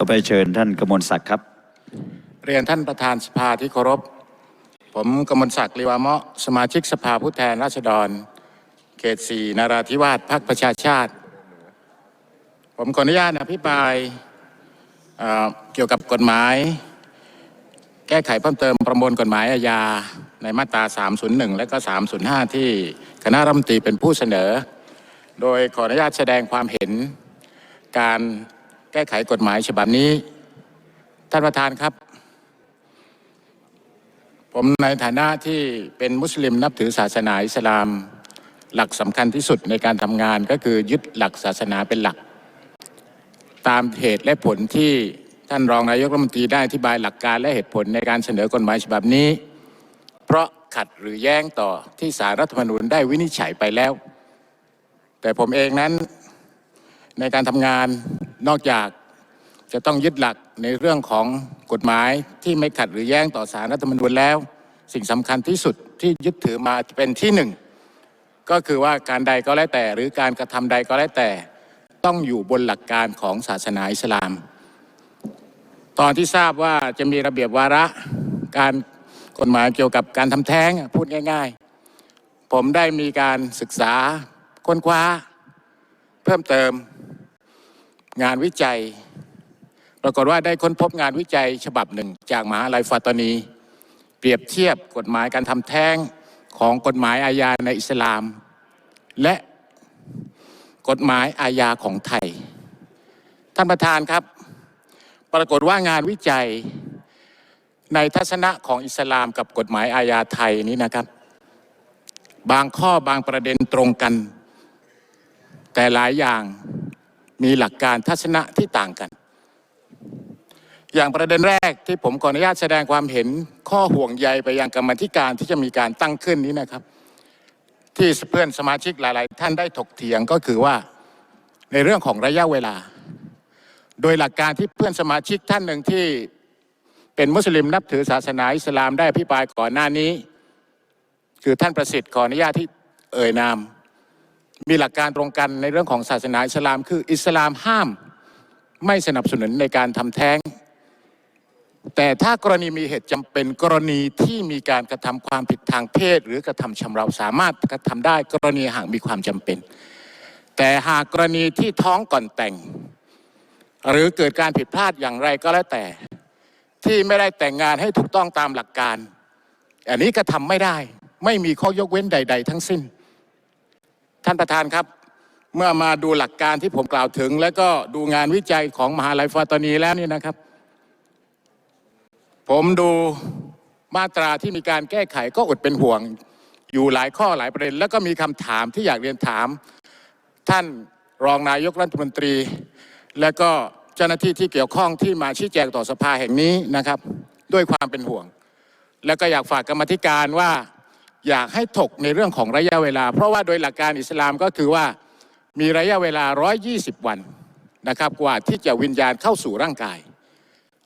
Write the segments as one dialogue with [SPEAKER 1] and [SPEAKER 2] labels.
[SPEAKER 1] ต่อไปเชิญท่านกมลศักดิ์ครับ
[SPEAKER 2] เรียนท่านประธานสภาที่เคารพ ผมกมลศักดิ์ลีวามะสมาชิกสภาผู้แทนราษฎร เขตสี่นาราธิวาสพรรคประชาชาติ ผมขออนุญาตอภิปรายเเกี่ยวกับกฎหมาย แก้ไขเพิ่มเติมประมวลกฎหมายอาญาในมาตรา 301 และก็ 305 ที่คณะรัฐมนตรีเป็นผู้เสนอ โดยขออนุญาตแสดงความเห็นการ แก้ไขกฎหมายฉบับนี้ ท่านประธานครับ ผมในฐานะที่เป็นมุสลิมนับถือศาสนาอิสลาม หลักสำคัญที่สุดในการทำงานก็คือยึดหลักศาสนาเป็นหลัก ตามเหตุและผลที่ท่านรองนายกรัฐมนตรีได้อธิบายหลักการและเหตุผลในการเสนอกฎหมายฉบับนี้ เพราะขัดหรือแย้งต่อที่สารรัฐธรรมนูญได้วินิจฉัยไปแล้ว แต่ผมเองนั้นในการทำงาน นอกจากจะต้องยึดหลักในเรื่องของกฎหมายที่ไม่ขัดหรือแย้งต่อสารรัฐธรรมนูญแล้ว สิ่งสำคัญที่สุดที่ยึดถือมาเป็นที่หนึ่งก็คือว่าการใดก็แล้วแต่ หรือการกระทำใดก็แล้วแต่ ต้องอยู่บนหลักการของศาสนาอิสลาม ตอนที่ทราบว่าจะมีระเบียบวาระการกฎหมายเกี่ยวกับการทำแท้งพูดง่าย ๆ ผมได้มีการศึกษาค้นคว้า เพิ่มเติม งานวิจัย ปรากฏว่าได้ค้นพบงานวิจัยฉบับหนึ่ง จากมหาลัยฟาตานี เปรียบเทียบกฎหมายการทำแท้งของกฎหมายอาญาในอิสลาม และกฎหมายอาญาของไทย ท่านประธานครับ ปรากฏว่างานวิจัยในทัศนะของอิสลามกับกฎหมายอาญาไทยนี้นะครับ บางข้อบางประเด็นตรงกัน แต่หลายอย่าง มีหลักการทัศนะที่ต่างกัน อย่างประเด็นแรกที่ผมขออนุญาตแสดงความเห็นข้อห่วงใยไปยังกรรมธิการที่จะมีการตั้งขึ้นนี้นะครับ ที่เพื่อนสมาชิกหลาย ๆ ท่านได้ถกเถียงก็คือว่าในเรื่องของระยะเวลา โดยหลักการที่เพื่อนสมาชิกท่านหนึ่งที่เป็นมุสลิมนับถือศาสนาอิสลามได้อภิปรายก่อนหน้านี้ คือท่านประสิทธิ์ขออนุญาตที่เอ่ยนาม มีหลักการตรงกันในเรื่องของศาสนาอิสลาม คืออิสลามห้ามไม่สนับสนุนในการทำแท้ง แต่ถ้ากรณีมีเหตุจำเป็นกรณีที่มีการกระทำความผิดทางเพศ หรือกระทำชำเราสามารถกระทำได้กรณีหากมีความจำเป็น แต่หากกรณีที่ท้องก่อนแต่ง หรือเกิดการผิดพลาดอย่างไรก็แล้วแต่ ที่ไม่ได้แต่งงานให้ถูกต้องตามหลักการ อันนี้ก็ทำไม่ได้ ไม่มีข้อยกเว้นใด ๆ ทั้งสิ้น ท่านประธานครับ เมื่อมาดูหลักการที่ผมกล่าวถึง และก็ดูงานวิจัยของมหาลัยฟาตานีแล้วนี่นะครับ ผมดูมาตราที่มีการแก้ไขก็อดเป็นห่วง อยู่หลายข้อหลายประเด็น แล้วก็มีคำถามที่อยากเรียนถาม ท่านรองนายกรัฐมนตรี และก็เจ้าหน้าที่ที่เกี่ยวข้องที่มาชี้แจงต่อสภาแห่งนี้นะครับ ด้วยความเป็นห่วง แล้วก็อยากฝากกรรมธิการว่า อยากให้ถกในเรื่องของระยะเวลา เพราะว่าโดยหลักการอิสลามก็คือว่ามีระยะเวลา 120 วันนะครับกว่าที่จะวิญญาณเข้าสู่ร่างกาย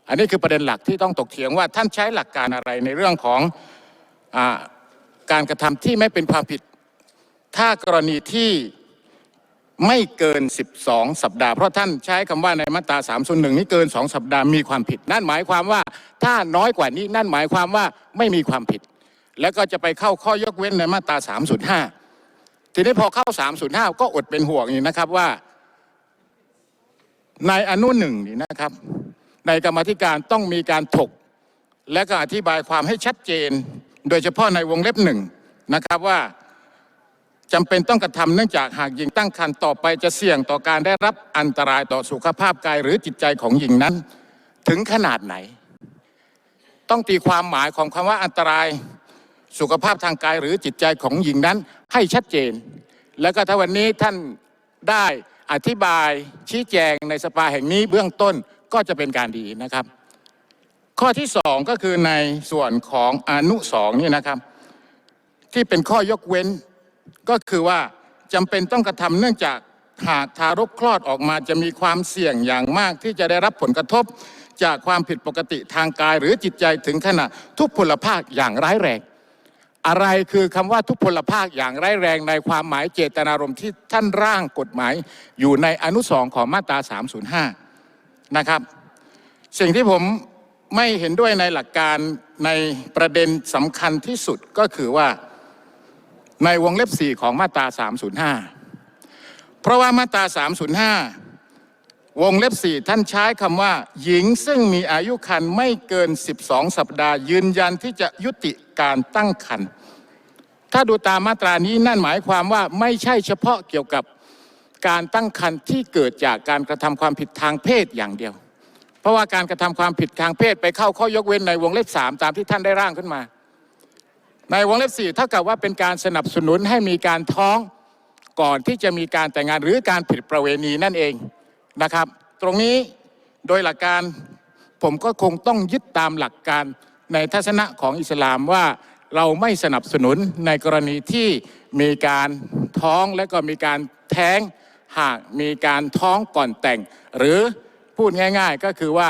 [SPEAKER 2] อันนี้คือประเด็นหลักที่ต้องตกเถียงว่าท่านใช้หลักการอะไรในเรื่องของอการกระทำที่ไม่เป็นความผิด ถ้ากรณีที่ไม่เกิน 12 สัปดาห์เพราะท่านใช้คำว่าในมาตรา301นี้เกิน 2 สัปดาห์มีความผิด นั่นหมายความว่าถ้าน้อยกว่านี้นั่นหมายความว่าไม่มีความผิด แล้วก็จะไปเข้าข้อยกเว้นในมาตรา 305 ทีนี้พอเข้า 305 ก็อดเป็นห่วงอีกนะครับว่า ในอนุหนึ่งนี่นะครับ ในกรรมธิการต้องมีการถก และก็อธิบายความให้ชัดเจน โดยเฉพาะในวงเล็บหนึ่งนะครับว่าจำเป็นต้องกระทำเนื่องจากหากหญิงตั้งครรภ์ต่อไปจะเสี่ยงต่อการได้รับอันตรายต่อสุขภาพกายหรือจิตใจของหญิงนั้น ถึงขนาดไหน ต้องตีความหมายของคำว่าอันตราย สุขภาพทางกายหรือจิตใจของหญิงนั้นให้ชัดเจน แล้วก็ถ้าวันนี้ท่านได้อธิบายชี้แจงในสภาแห่งนี้เบื้องต้นก็จะเป็นการดีนะครับ ข้อที่สองก็คือในส่วนของอนุสองนี่นะครับ ที่เป็นข้อยกเว้นก็คือว่าจำเป็นต้องกระทำเนื่องจากหากทารกคลอดออกมาจะมีความเสี่ยงอย่างมากที่จะได้รับผลกระทบ จากความผิดปกติทางกายหรือจิตใจถึงขนาดทุพพลภาพอย่างร้ายแรง อะไรคือคำว่าทุพพลภาพอย่างร้ายแรงในความหมายเจตนารมณ์ที่ท่านร่างกฎหมายอยู่ในอนุสองของมาตรา 305 นะครับ สิ่งที่ผมไม่เห็นด้วยในหลักการในประเด็นสำคัญที่สุดก็คือว่าในวงเล็บ 4 ของมาตรา 305 เพราะว่ามาตรา 305 วงเล็บ4ท่านใช้คำว่า หญิงซึ่งมีอายุคันไม่เกิน 12 สัปดาห์ ยืนยันที่จะยุติการตั้งครรภ์ถ้าดูตามมาตรานี้นั่นหมายความว่าไม่ใช่เฉพาะเกี่ยวกับการตั้งครรภ์ที่เกิดจากการกระทำความผิดทางเพศอย่างเดียว เพราะว่าการกระทำความผิดทางเพศไปเข้าข้อยกเว้นในวงเล็บ 3 ตามที่ท่านได้ร่างขึ้นมา ในวงเล็บ4เท่ากับว่าเป็นการสนับสนุนให้มีการท้องก่อนที่จะมีการแต่งงานหรือการผิดประเวณีนั่นเอง นะครับ ตรงนี้โดยหลักการผมก็คงต้องยึดตามหลักการในทัศนะของอิสลามว่าเราไม่สนับสนุนในกรณีที่มีการท้องและก็มีการแท้งหากมีการท้องก่อนแต่ง หรือพูดง่ายๆก็คือว่า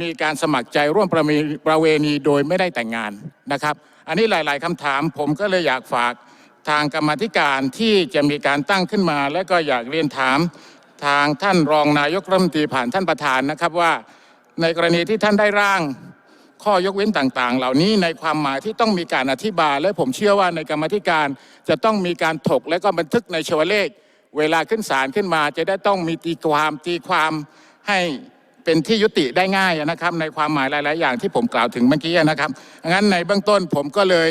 [SPEAKER 2] มีการสมัครใจร่วมประมีประเวณีโดยไม่ได้แต่งงานนะครับ อันนี้หลายๆคำถามผมก็เลยอยากฝากทางกรรมธิการที่จะมีการตั้งขึ้นมา และก็อยากเรียนถาม ทางท่านรองนายกรัฐมนตรีผ่านท่านประธานนะครับว่าในกรณีที่ท่านได้ร่างข้อยกเว้นต่างๆ เหล่านี้ในความหมายที่ต้องมีการอธิบาย และผมเชื่อว่าในกรรมธิการจะต้องมีการถกและก็บันทึกในชวเลข เวลาขึ้นศาลขึ้นมาจะได้ต้องมีตีความตีความให้ เป็นที่ยุติได้ง่ายนะครับ ในความหมายหลาย ๆ อย่างที่ผมกล่าวถึงเมื่อกี้นะครับงั้นในเบื้องต้นผมก็เลย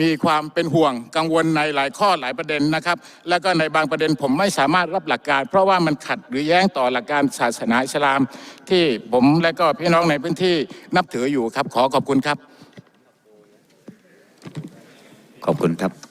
[SPEAKER 2] มีความเป็นห่วงกังวลในหลายข้อหลายประเด็นนะครับ แล้วก็ในบางประเด็นผมไม่สามารถรับหลักการ เพราะว่ามันขัดหรือแย้งต่อหลักการศาสนาอิสลาม ที่ผมและก็พี่น้องในพื้นที่นับถืออยู่ครับ ขอขอบคุณครับ
[SPEAKER 1] ขอบคุณครับ